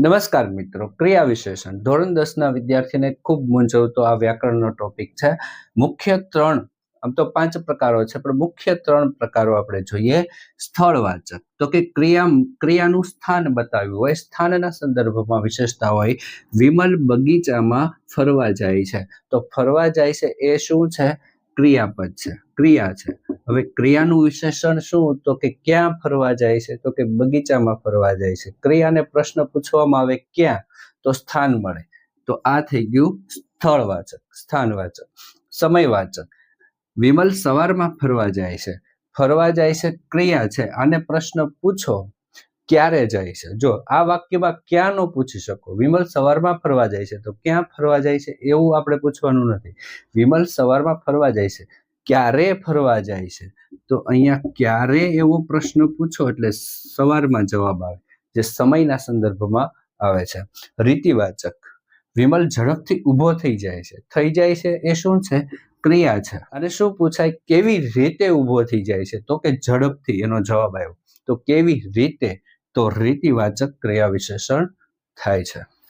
નમસ્કાર મિત્રો, ક્રિયા વિશેષણ. ધોરણ દસના વિદ્યાર્થીને ખૂબ મૂંઝવતો આ વ્યાકરણનો ટોપિક છે. મુખ્ય ત્રણ, આમ તો પાંચ પ્રકારો છે, પણ મુખ્ય ત્રણ પ્રકારો આપણે જોઈએ. સ્થળવાચક, તો કે ક્રિયા, ક્રિયાનું સ્થાન બતાવ્યું હોય, સ્થાનના સંદર્ભમાં વિશેષતા હોય, વિમલ બગીચામાં ફરવા જાય છે. તો ફરવા જાય છે એ શું છે? ક્રિયાપદ છે, ક્રિયા છે. હવે ક્રિયાનું વિશેષણ શું? તો કે ક્યાં ફરવા જાય છે? તો કે બગીચામાં ફરવા જાય છે. ક્રિયાને પ્રશ્ન પૂછવામાં આવે ક્યાં? તો સ્થાન મળે. તો આ થઈ ગયું સ્થળવાચક, સ્થાનવાચક, સમયવાચક. વિમલ સવારમાં ફરવા જાય છે. ફરવા જાય છે, ક્રિયા છે. આને પ્રશ્ન પૂછો, ક્યારે જાય છે? જો આ વાક્યમાં ક્યાં નો પૂછી શકો? વિમલ સવારમાં ફરવા જાય છે. તો ક્યાં ફરવા જાય છે? એવું આપણે પૂછવાનું નથી. વિમલ સવારમાં ફરવા જાય છે. ક્યારે ફરવા જાય છે? તો અહીંયા ક્યારે એવો પ્રશ્ન પૂછો એટલે સવારમાં જવાબ આવે, જે સમયના સંદર્ભમાં આવે છે. રીતિવાચક. વિમલ ઝડપથી ઊભો થઈ જાય છે. થઈ જાય છે એ શું છે? ક્રિયા છે. અને શું પૂછાય? કેવી રીતે ઊભો થઈ જાય છે? તો કે ઝડપથી એનો જવાબ આવ્યો. તો કેવી રીતે? તો રીતિવાચક ક્રિયા વિશેષણ થાય છે.